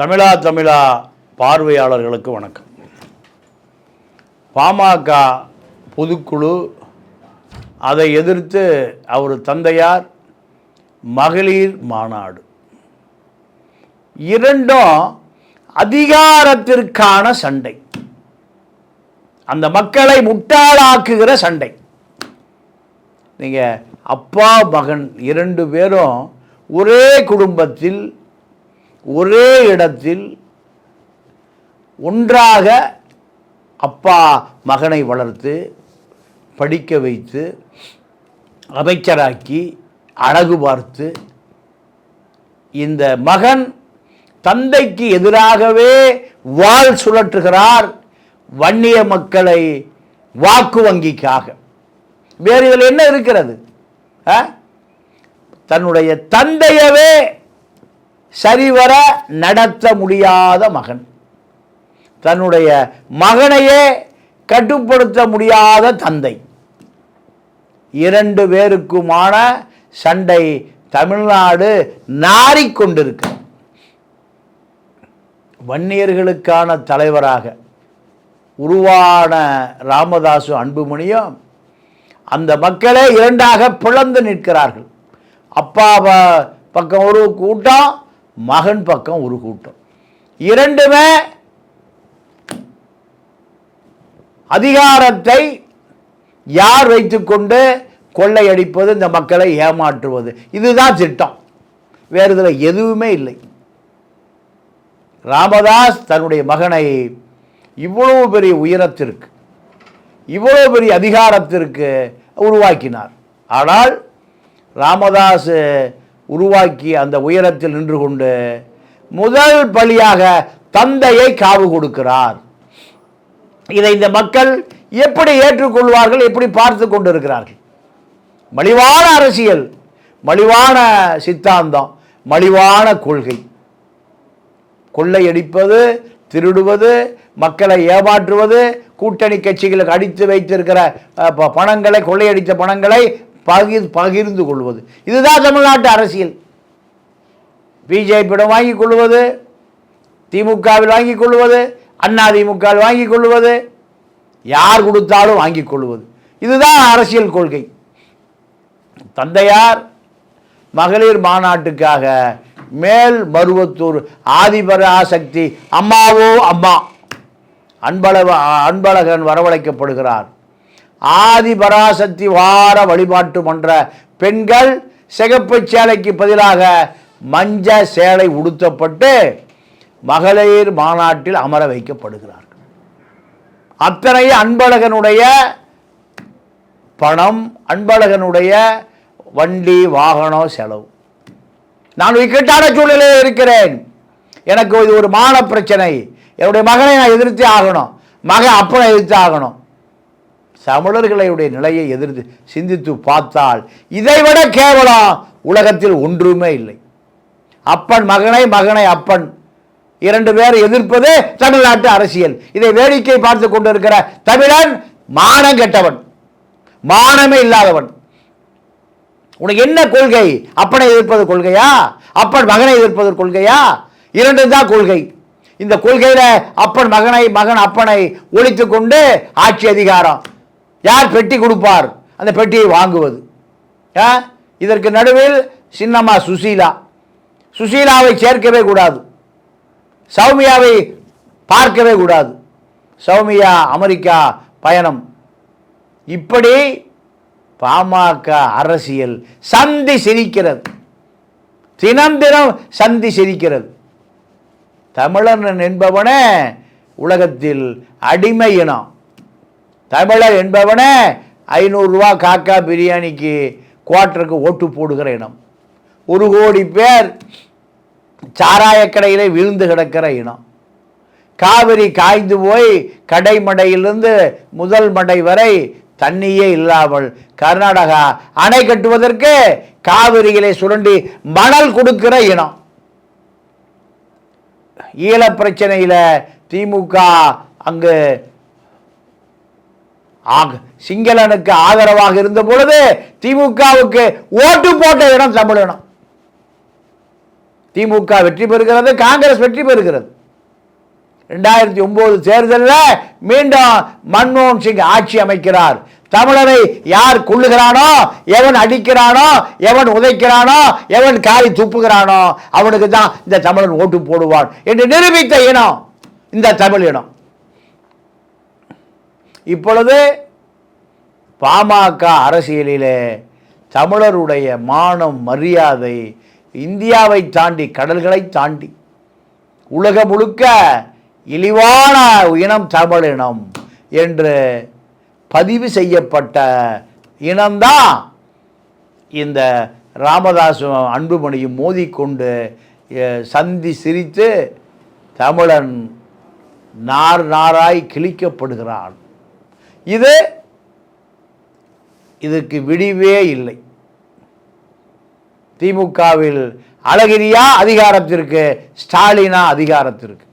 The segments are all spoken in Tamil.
தமிழா தமிழா பார்வையாளர்களுக்கு வணக்கம். பாமக பொதுக்குழு அதை எதிர்த்து அவர் தந்தையார் மகளிர் மாநாடு. இரண்டும் அதிகாரத்திற்கான சண்டை. அந்த மக்களை முட்டாளாக்குகிற சண்டை. நீங்கள் அப்பா மகன் இரண்டு பேரும் ஒரே குடும்பத்தில் ஒரே இடத்தில் ஒன்றாக அப்பா மகனை வளர்த்து படிக்க வைத்து அமைச்சராக்கி அழகு பார்த்து இந்த மகன் தந்தைக்கு எதிராகவே வாழ் சுழற்றுகிறார் வன்னிய மக்களை வாக்கு வங்கிக்காக வேறு இதில் என்ன இருக்கிறது ஆ? தன்னுடைய தந்தையவே சரிவர நடத்த முடியாத மகன். தன்னுடைய மகனையே கட்டுப்படுத்த முடியாத தந்தை. இரண்டு பேருக்குமான சண்டை தமிழ்நாடு நாறிக்கொண்டிருக்க வன்னியர்களுக்கான தலைவராக உருவான ராமதாசு அன்புமணியும் அந்த மக்களே இரண்டாக பிளந்து நிற்கிறார்கள். அப்பா பக்கம் ஒரு கூட்டம் மகன் பக்கம் ஒரு கூட்டம். இரண்டுமே அதிகாரத்தை யார் வைத்துக்கொண்டு கொள்ளையடிப்பது இந்த மக்களை ஏமாற்றுவது? இதுதான் திட்டம். வேறு இதில் எதுவுமே இல்லை. ராமதாஸ் தன்னுடைய மகனை இவ்வளவு பெரிய உயரத்திற்கு இவ்வளவு பெரிய அதிகாரத்திற்கு உருவாக்கினார். ஆனால் ராமதாஸ் உருவாக்கி அந்த உயரத்தில் நின்று கொண்டு முதல் பலியாக தந்தையை காவு கொடுக்கிறார். இதை இந்த மக்கள் எப்படி ஏற்றுக்கொள்வார்கள் எப்படி பார்த்து கொண்டிருக்கிறார்கள்? மலிவான அரசியல் மலிவான சித்தாந்தம் மலிவான கொள்கை. கொள்ளையடிப்பது திருடுவது மக்களை ஏமாற்றுவது கூட்டணி கட்சிகளுக்கு அடித்து வைத்திருக்கிற ப- பணங்களை கொள்ளையடித்த பணங்களை பகிர் பகிர்ந்து கொள்வது. இதுதான் தமிழ்நாட்டு அரசியல். பிஜேபியிடம் வாங்கிக் கொள்வது திமுகவில் வாங்கிக் கொள்வது அண்ணா திமுகவில் வாங்கிக் கொள்வது யார் கொடுத்தாலும் வாங்கிக் கொள்வது. இதுதான் அரசியல் கொள்கை. தந்தையார் மகளிர் மாநாட்டுக்காக மேல் மருவத்தூர் ஆதிபராசக்தி அம்மாவோ அம்மா. அன்பழக அன்பழகன் வரவழைக்கப்படுகிறார். ஆதிபராசக்தி வார வழிபாட்டு மன்ற பெண்கள் சிகப்பு சேலைக்கு பதிலாக மஞ்ச சேலை உடுத்தப்பட்டு மகளிர் மாநாட்டில் அமர வைக்கப்படுகிறார்கள். அத்தனை அன்பழகனுடைய பணம் அன்பழகனுடைய வண்டி வாகனம் செலவு. நான் இக்கட்டான சூழ்நிலையில் இருக்கிறேன். எனக்கு இது ஒரு மான பிரச்சனை. என்னுடைய மகனை நான் எதிர்த்தே ஆகணும். மகன் அப்பனை எதிர்த்து ஆகணும். தமிழர்களுடைய நிலையை எதிர்த்து சிந்தித்து பார்த்தால் இதைவிட கேவலம் உலகத்தில் ஒன்றுமே இல்லை. அப்பன் மகனை மகனை அப்பன். இரண்டு பேரை எதிர்ப்பது தமிழ்நாட்டு அரசியல். இதை வேடிக்கை பார்த்து கொண்டிருக்கிற தமிழன் மானம் கெட்டவன். மானமே இல்லாதவன். உனக்கு என்ன கொள்கை? அப்பனை எதிர்ப்பது கொள்கையா? அப்பன் மகனை எதிர்ப்பது கொள்கையா? இரண்டு தான் கொள்கை. இந்த கொள்கையில் அப்பன் மகனை மகன் அப்பனை ஒழித்து கொண்டு ஆட்சி அதிகாரம். யார் பெட்டி கொடுப்பார்? அந்த பெட்டியை வாங்குவது. ஆ? இதற்கு நடுவில் சின்னம்மா சுசீலா. சுசீலாவை சேர்க்கவே கூடாது. சௌமியாவை பார்க்கவே கூடாது. சௌமியா அமெரிக்கா பயணம். இப்படி பாமக அரசியல் சந்தி சிரிக்கிறது. தினம் தினம் சந்தி சிரிக்கிறது. தமிழன் என்பவனே உலகத்தில் அடிமை இனம். தமிழர் என்பவனே ஐநூறுரூவா காக்கா பிரியாணிக்கு குவார்ட்டருக்கு ஓட்டு போடுகிற இனம். ஒரு கோடி பேர் சாராயக்கடையில் விழுந்து கிடக்கிற இனம். காவிரி காய்ந்து போய் கடைமடையிலிருந்து முதல் மடை வரை தண்ணியே இல்லாமல் கர்நாடகா அணை கட்டுவதற்கு காவிரியிலே சுரண்டி மணல் கொடுக்கிற இனம். ஈழப் பிரச்சனையில் திமுக அங்கு ஆக- சிங்களனுக்கு ஆதரவாக இருந்த பொழுது திமுகவுக்கு ஓட்டு போட்ட இடம் தமிழினம். திமுக வெற்றி பெறுகிறது காங்கிரஸ் வெற்றி பெறுகிறது. ரெண்டாயிரத்தி ஒன்பது தேர்தலில் மீண்டும் மன்மோகன் சிங் ஆட்சி அமைக்கிறார். தமிழரை யார் கொள்ளுகிறானோ எவன் அடிக்கிறானோ எவன் உதைக்கிறானோ எவன் காய் துப்புகிறானோ அவனுக்கு தான் இந்த தமிழன் ஓட்டு போடுவான் என்று நிரூபித்த இனம் இந்த தமிழ் இனம். இப்பொழுது பாமக அரசியலிலே தமிழருடைய மானம் மரியாதை இந்தியாவை தாண்டி கடல்களை தாண்டி உலகம் முழுக்க இழிவான இனம் தமிழ் இனம் என்று பதிவு செய்யப்பட்ட இனம்தான் இந்த ராமதாசும் அன்புமணியும் மோதிக்கொண்டு சந்தி சிரித்து தமிழன் நார் நாராய் கிழிக்கப்படுகிறான். இது இதுக்கு விடிவே இல்லை. திமுகவில் அழகிரியா அதிகாரத்திற்கு ஸ்டாலினா அதிகாரத்திற்கு.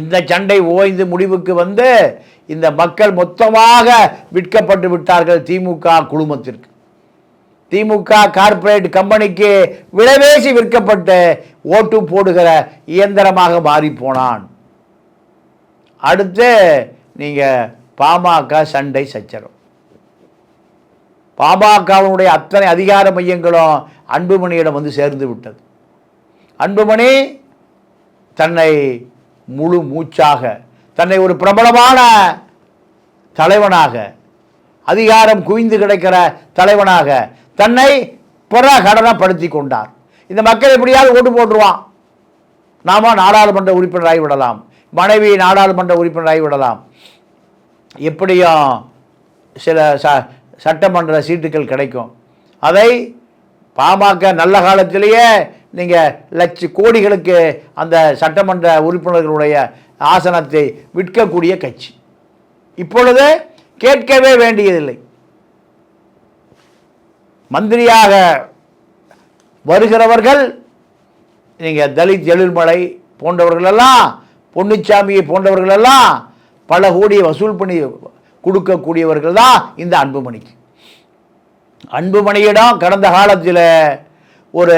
இந்த சண்டை ஓய்ந்து முடிவுக்கு வந்து இந்த மக்கள் மொத்தமாக விற்கப்பட்டு விட்டார்கள் திமுக குழுமத்திற்கு. திமுக கார்ப்பரேட் கம்பெனிக்கு விலைவேசி விற்கப்பட்டு ஓட்டு போடுகிற இயந்திரமாக மாறிப்போனான். அடுத்து நீங்கள் பாமக சண்டை சச்சரவு. பாமகவினுடைய அத்தனை அதிகார மையங்களும் அன்புமணியிடம் வந்து சேர்ந்து விட்டது. அன்புமணி தன்னை முழு மூச்சாக தன்னை ஒரு பிரபலமான தலைவனாக அதிகாரம் குவிந்து கிடைக்கிற தலைவனாக தன்னை பிரகடனப்படுத்தி கொண்டார். இந்த மக்கள் எப்படியாவது ஓட்டு போட்டுருவான். நாம நாடாளுமன்ற உறுப்பினராகி விடலாம். மனைவி நாடாளுமன்ற உறுப்பினராகி விடலாம். எப்படியும் சில ச சட்டமன்ற சீட்டுகள் கிடைக்கும். அதை பாமக நல்ல காலத்திலேயே நீங்கள் லட்ச கோடிகளுக்கு அந்த சட்டமன்ற உறுப்பினர்களுடைய ஆசனத்தை விற்கக்கூடிய கட்சி. இப்பொழுது கேட்கவே வேண்டியதில்லை. மந்திரியாக வருகிறவர்கள் நீங்கள் தலித் எழில்மலை போன்றவர்களெல்லாம் பொன்னுச்சாமியை போன்றவர்களெல்லாம் பல கோடியை வசூல் பண்ணி கொடுக்கக்கூடியவர்கள் தான் இந்த அன்புமணிக்கு. அன்புமணியிடம் கடந்த காலத்தில் ஒரு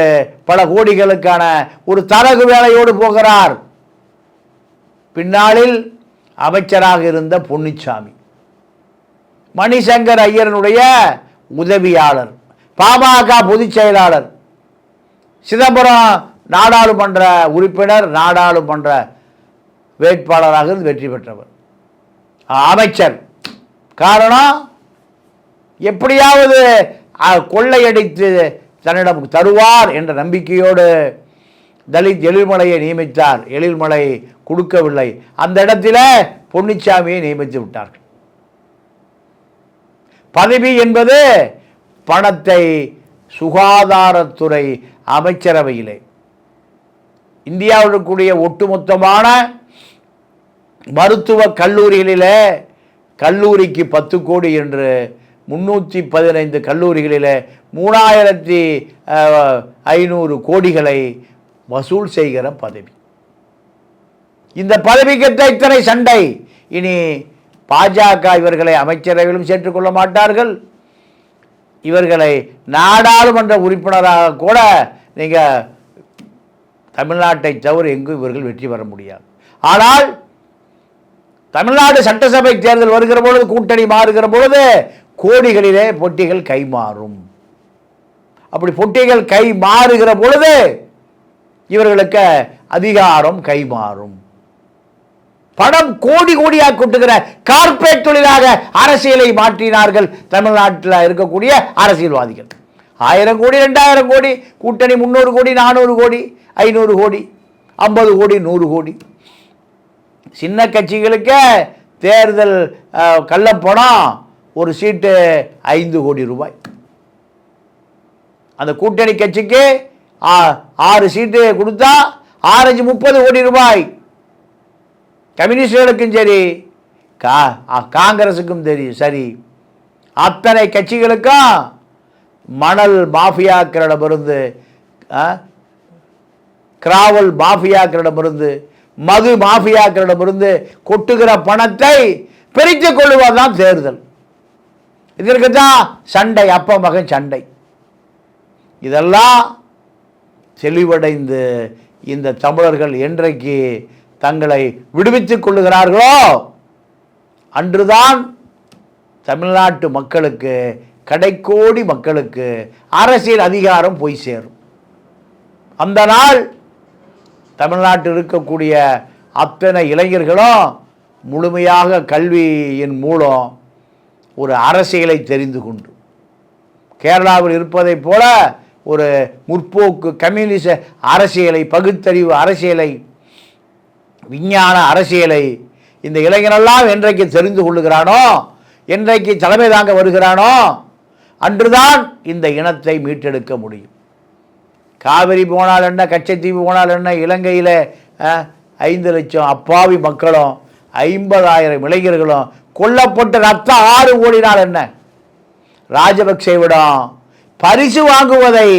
பல கோடிகளுக்கான ஒரு தரகு வேலையோடு போகிறார். பின்னாளில் அமைச்சராக இருந்த பொன்னிச்சாமி. மணிசங்கர் ஐயரனுடைய உதவியாளர் பாமக பொதுச் செயலாளர் சிதம்பரம் நாடாளுமன்ற உறுப்பினர் நாடாளுமன்ற வேட்பாளராக இருந்து வெற்றி பெற்றவர். அமைச்சர். காரணம் எப்படியாவது கொள்ளையடித்து தன்னிடம் தருவார் என்ற நம்பிக்கையோடு தலித் எழில்மலையை நியமித்தார். எழில்மலை கொடுக்கவில்லை. அந்த இடத்துல பொன்னிச்சாமியை நியமித்து விட்டார்கள். பதவி என்பது பணத்தை சுகாதாரத்துறை அமைச்சரவையிலே. இந்தியாவில் இருக்கக்கூடிய ஒட்டுமொத்தமான மருத்துவ கல்லூரிகளிலே கல்லூரிக்கு பத்து கோடி என்று முன்னூற்றி பதினைந்து கல்லூரிகளில் மூணாயிரத்தி ஐநூறு கோடிகளை வசூல் செய்கிற பதவி. இந்த பதவிக்கிட்ட இத்தனை சண்டை. இனி பாஜக இவர்களை அமைச்சரவையிலும் சேர்த்துக்கொள்ள மாட்டார்கள். இவர்களை நாடாளுமன்ற உறுப்பினராக கூட நீங்கள் தமிழ்நாட்டை தவிர எங்கும் இவர்கள் வெற்றி பெற முடியாது. ஆனால் தமிழ்நாடு சட்டசபை தேர்தல் வருகிற பொழுது கூட்டணி மாறுகிற பொழுது கோடிகளிலே பொட்டிகள் கை மாறும். அப்படி பொட்டிகள் கை மாறுகிற பொழுது இவர்களுக்கு அதிகாரம் கை மாறும். பணம் கோடி கோடியாக கொட்டுகிற கார்ப்பரேட் தொழிலாக அரசியலை மாற்றினார்கள் தமிழ்நாட்டில் இருக்கக்கூடிய அரசியல்வாதிகள். ஆயிரம் கோடி ரெண்டாயிரம் கோடி கூட்டணி முந்நூறு கோடி நானூறு கோடி ஐநூறு கோடி ஐம்பது கோடி நூறு கோடி. சின்ன கட்சிகளுக்கு தேர்தல் அஹ், கள்ளப்பணம் ஒரு சீட்டு ஐந்து கோடி ரூபாய். அந்த கூட்டணி கட்சிக்கு ஆ- ஆறு சீட்டு கொடுத்தா ஆரஞ்சு முப்பது கோடி ரூபாய். கம்யூனிஸ்டுகளுக்கும் சரி கா ஆ, காங்கிரஸுக்கும் சரி சரி. அத்தனை கட்சிகளுக்கும் மணல் மாஃபியாக்களிடமிருந்து ஆ, கிராவல் மாஃபியாக்களிடமிருந்து மது மாஃபியாக்களிடமிருந்து கொட்டுகிற பணத்தை பிரித்துக்கொள்ளுவது தான் தேர்தல். இதற்கு தான் சண்டை அப்ப மகன் சண்டை. இதெல்லாம் தெளிவடைந்து இந்த தமிழர்கள் என்றைக்கு தங்களை விடுவித்துக் கொள்ளுகிறார்களோ அன்றுதான் தமிழ்நாட்டு மக்களுக்கு கடைக்கோடி மக்களுக்கு அரசியல் அதிகாரம் போய் சேரும். அந்த நாள் தமிழ்நாட்டில் இருக்கக்கூடிய அத்தனை இளைஞர்களும் முழுமையாக கல்வியின் மூலம் ஒரு அரசியலை தெரிந்து கொண்டு கேரளாவில் இருப்பதைப் போல ஒரு முற்போக்கு கம்யூனிச அரசியலை பகுத்தறிவு அரசியலை விஞ்ஞான அரசியலை இந்த இளைஞரெல்லாம் என்றைக்கு தெரிந்து கொள்ளுகிறானோ என்றைக்கு தலைமை தாங்க வருகிறானோ அன்றுதான் இந்த இனத்தை மீட்டெடுக்க முடியும். காவிரி போனால் என்ன கச்சத்தீவு போனால் என்ன இலங்கையில் ஐந்து லட்சம் அப்பாவி மக்களும் ஐம்பதாயிரம் இளைஞர்களும் கொல்லப்பட்ட ரத்தம் ஆறு ஓடினால் என்ன? ராஜபக்சேவிடம் பரிசு வாங்குவதை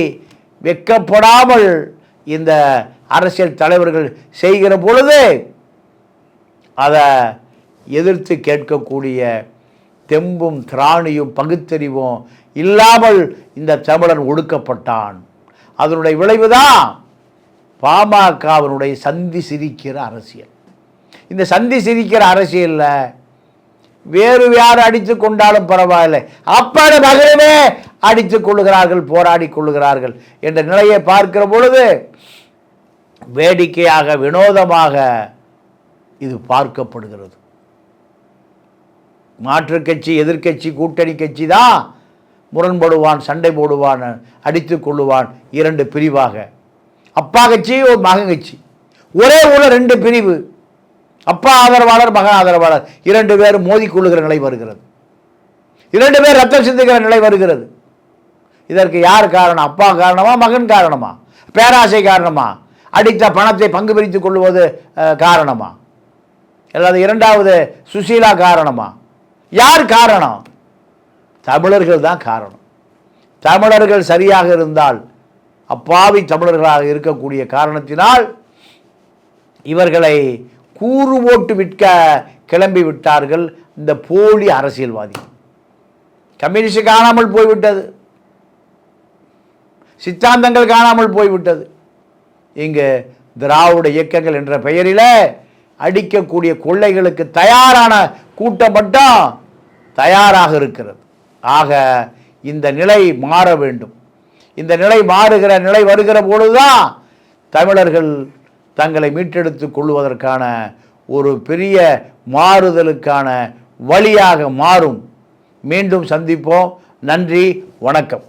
வெக்கப்படாமல் இந்த அரசியல் தலைவர்கள் செய்கிற பொழுது அதை எதிர்த்து கேட்கக்கூடிய தெம்பும் திராணியும் பகுத்தறிவும் இல்லாமல் இந்த தமிழன் ஒடுக்கப்பட்டான். அதனுடைய விளைவுதான் பாமகவினுடைய சந்தி சிரிக்கிற அரசியல். இந்த சந்தி சிரிக்கிற அரசியலில் வேறு யார் அடித்து கொண்டாலும் பரவாயில்லை. அப்பாட மகனே அடித்து கொள்ளுகிறார்கள் போராடி கொள்ளுகிறார்கள் என்ற நிலையை பார்க்கிற பொழுது வேடிக்கையாக வினோதமாக இது பார்க்கப்படுகிறது. மாற்றுக் கட்சி எதிர்க்கட்சி கூட்டணி கட்சி தான் முரண்படுவான் சண்டை போடுவான் அடித்து கொள்ளுவான். இரண்டு பிரிவாக. அப்பா கட்சி ஒரு மகன் கட்சி. ஒரே ஊரில் ரெண்டு பிரிவு. அப்பா ஆதரவாளர் மகன் ஆதரவாளர். இரண்டு பேர் மோதிக்கொள்ளுகிற நிலை வருகிறது. இரண்டு பேர் ரத்தம் சிந்துகிற நிலை வருகிறது. இதற்கு யார் காரணம்? அப்பா காரணமா மகன் காரணமா? பேராசை காரணமா? அடித்த பணத்தை பங்கு பிரித்துக் கொள்வது காரணமா? அல்லது இரண்டாவது சுசீலா காரணமா? யார் காரணம்? தமிழர்கள் தான் காரணம். தமிழர்கள் சரியாக இருந்தால் அப்பாவி தமிழர்களாக இருக்கக்கூடிய காரணத்தினால் இவர்களை கூறு ஓட்டு விற்க கிளம்பி விட்டார்கள் இந்த போலி அரசியல்வாதி. கம்யூனிஸ்ட் காணாமல் போய்விட்டது. சித்தாந்தங்கள் காணாமல் போய்விட்டது. இங்கு திராவிட இயக்கங்கள் என்ற பெயரில் அடிக்கக்கூடிய கொள்ளைகளுக்கு தயாரான கூட்டம் மட்டும் தயாராக இருக்கிறது. ஆக இந்த நிலை மாற வேண்டும். இந்த நிலை மாறுகிற நிலை வருகிற பொழுதுதான் தமிழர்கள் தங்களை மீட்டெடுத்துக் கொள்வதற்கான ஒரு பெரிய மாறுதலுக்கான வழியாக மாறும். மீண்டும் சந்திப்போம். நன்றி. வணக்கம்.